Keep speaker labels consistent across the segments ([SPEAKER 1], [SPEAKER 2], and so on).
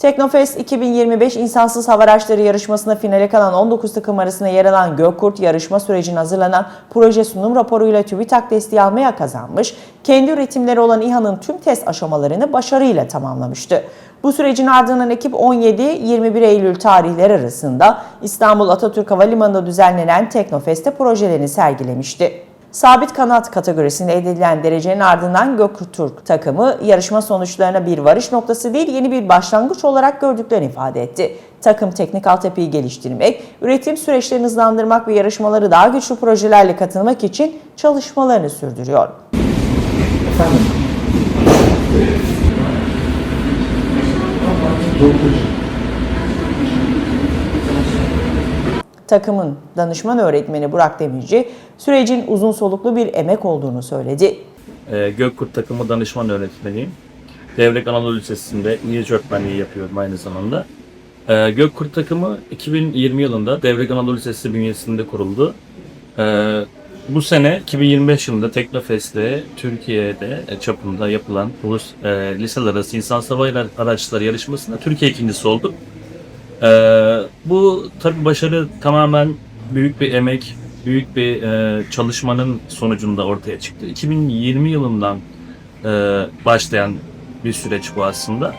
[SPEAKER 1] Teknofest 2025 insansız hava araçları yarışmasında finale kalan 19 takım arasında yer alan Gökkurt yarışma sürecine hazırlanan proje sunum raporuyla TÜBİTAK desteği almaya kazanmış, kendi üretimleri olan İHA'nın tüm test aşamalarını başarıyla tamamlamıştı. Bu sürecin ardından ekip 17-21 Eylül tarihleri arasında İstanbul Atatürk Havalimanı'nda düzenlenen Teknofest'te projelerini sergilemişti. Sabit kanat kategorisinde elde edilen derecenin ardından Göktürk takımı yarışma sonuçlarına bir varış noktası değil yeni bir başlangıç olarak gördüklerini ifade etti. Takım teknik altyapıyı geliştirmek, üretim süreçlerini hızlandırmak ve yarışmaları daha güçlü projelerle katılmak için çalışmalarını sürdürüyor. Takımın danışman öğretmeni Burak Demirci, sürecin uzun soluklu bir emek olduğunu söyledi.
[SPEAKER 2] Ee, Gökkurt takımı danışman öğretmeniyim. Devrek Anadolu Lisesi'nde İngilizce öğretmenliği yapıyorum aynı zamanda. Ee, Gökkurt takımı 2020 yılında Devrek Anadolu Lisesi bünyesinde kuruldu. Ee, bu sene 2025 yılında Teknofest'te Türkiye'de e, çapında yapılan ulus e, liseler arası insan hava araçları yarışmasında Türkiye ikincisi olduk. Ee, bu tabii başarı tamamen büyük bir emek, büyük bir e, çalışmanın sonucunda ortaya çıktı. 2020 yılından e, başlayan bir süreç bu aslında.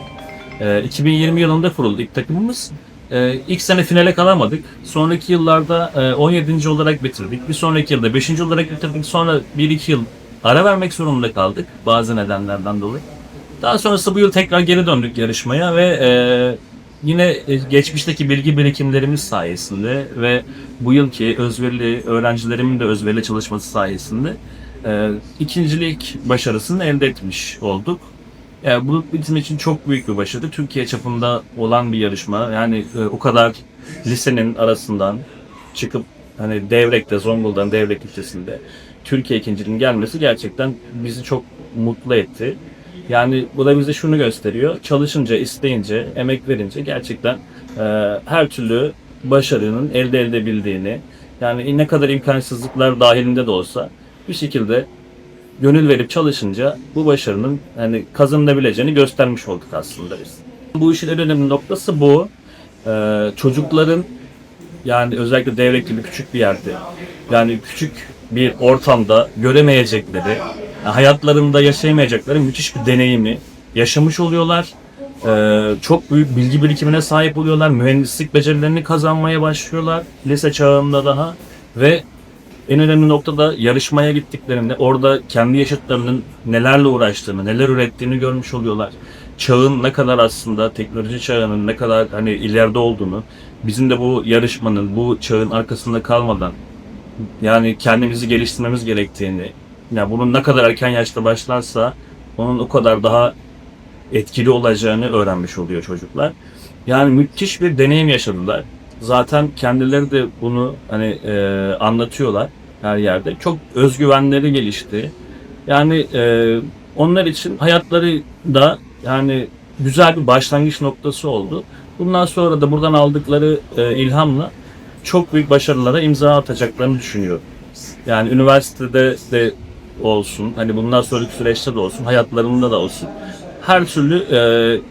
[SPEAKER 2] E, 2020 yılında kuruldu ilk takımımız. E, ilk sene finale kalamadık. Sonraki yıllarda e, 17. olarak bitirdik. Bir sonraki yılda 5. olarak bitirdik. Sonra 1-2 yıl ara vermek zorunda kaldık bazı nedenlerden dolayı. Daha sonrasında bu yıl tekrar geri döndük yarışmaya ve e, yine e, geçmişteki bilgi birikimlerimiz sayesinde ve bu yılki özverili öğrencilerimin de özverili çalışması sayesinde e, ikincilik başarısını elde etmiş olduk. Yani bu bizim için çok büyük bir başarı. Türkiye çapında olan bir yarışma. Yani e, o kadar lisenin arasından çıkıp hani Devrek'te, Zonguldak'ın Devrek ilçesinde Türkiye ikinciliğinin gelmesi gerçekten bizi çok mutlu etti. Yani bu da bize şunu gösteriyor. Çalışınca, isteyince, emek verince gerçekten e, her türlü başarının elde edebildiğini, yani ne kadar imkansızlıklar dahilinde de olsa bir şekilde gönül verip çalışınca bu başarının yani kazanılabileceğini göstermiş olduk aslında biz. Bu işin en önemli noktası bu. Ee, çocukların yani özellikle devlet gibi küçük bir yerde yani küçük bir ortamda göremeyecekleri, hayatlarında yaşayamayacakları müthiş bir deneyimi yaşamış oluyorlar. Ee, çok büyük bilgi birikimine sahip oluyorlar. Mühendislik becerilerini kazanmaya başlıyorlar. Lise çağında daha ve en önemli nokta da yarışmaya gittiklerinde orada kendi yaşıtlarının nelerle uğraştığını, neler ürettiğini görmüş oluyorlar. Çağın ne kadar aslında teknoloji çağının ne kadar hani ileride olduğunu, bizim de bu yarışmanın, bu çağın arkasında kalmadan yani kendimizi geliştirmemiz gerektiğini, yani bunun ne kadar erken yaşta başlarsa onun o kadar daha etkili olacağını öğrenmiş oluyor çocuklar. Yani müthiş bir deneyim yaşadılar. Zaten kendileri de bunu hani e, anlatıyorlar her yerde. Çok özgüvenleri gelişti. Yani e, onlar için hayatları da yani güzel bir başlangıç noktası oldu. Bundan sonra da buradan aldıkları e, ilhamla çok büyük başarılara imza atacaklarını düşünüyorum. Yani üniversitede de olsun, hani bundan sonraki süreçte de olsun, hayatlarında da olsun. Her türlü e,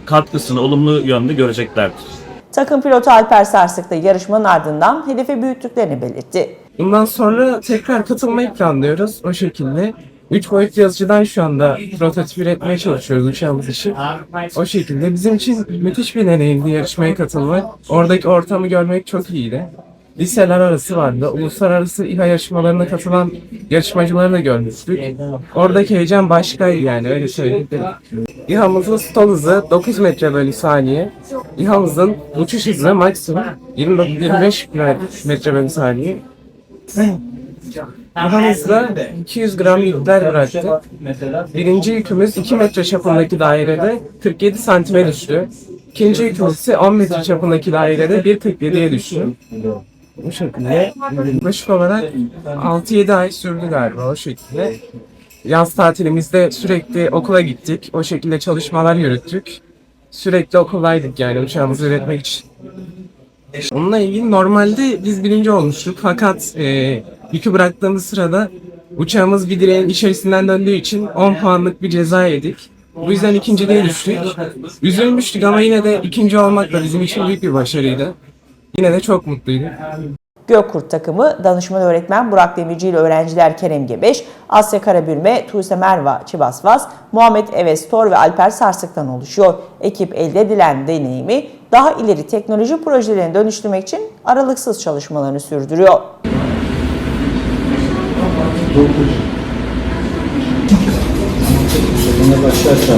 [SPEAKER 2] katkısını olumlu yönde göreceklerdir.
[SPEAKER 1] Takım pilotu Alper Sarsık da yarışmanın ardından hedefi büyüttüklerini belirtti.
[SPEAKER 3] Bundan sonra tekrar katılmayı planlıyoruz o şekilde. 3 boyut yazıcıdan şu anda prototip üretmeye çalışıyoruz uçağımız için. O şekilde bizim için müthiş bir deneyimdi yarışmaya katılmak. Oradaki ortamı görmek çok iyiydi. Liseler arası vardı. Uluslararası İHA yarışmalarına katılan yarışmacıları da görmüştük. Oradaki heyecan başkaydı yani öyle söyleyeyim. İHA'mızın stol hızı 9 metre bölü saniye. İHA'mızın uçuş hızı maksimum 25 metre bölü saniye. İHA'mızda 200 gram yükler bıraktık. Birinci yükümüz 2 metre çapındaki dairede 47 santime düştü. İkinci yükümüz ise 10 metre çapındaki dairede 1.47'ye düştü. Bu şekilde yaklaşık olarak 6-7 ay sürdü galiba o şekilde. Yaz tatilimizde sürekli okula gittik. O şekilde çalışmalar yürüttük. Sürekli okuldaydık yani uçağımızı üretmek için. Onunla ilgili normalde biz birinci olmuştuk fakat e, yükü bıraktığımız sırada uçağımız bir direğin içerisinden döndüğü için 10 puanlık bir ceza yedik. Bu yüzden ikinciliğe düştük. Üzülmüştük ama yine de ikinci olmak da bizim için büyük bir başarıydı. Yine de çok mutluyduk.
[SPEAKER 1] Gökkurt takımı danışman öğretmen Burak Demirci ile öğrenciler Kerem Gebeş, Asya Karabürme, Tuğse Merva Çivasvas, Muhammed Eves Tor ve Alper Sarsık'tan oluşuyor. Ekip elde edilen deneyimi daha ileri teknoloji projelerine dönüştürmek için aralıksız çalışmalarını sürdürüyor.
[SPEAKER 4] Yine başlarsa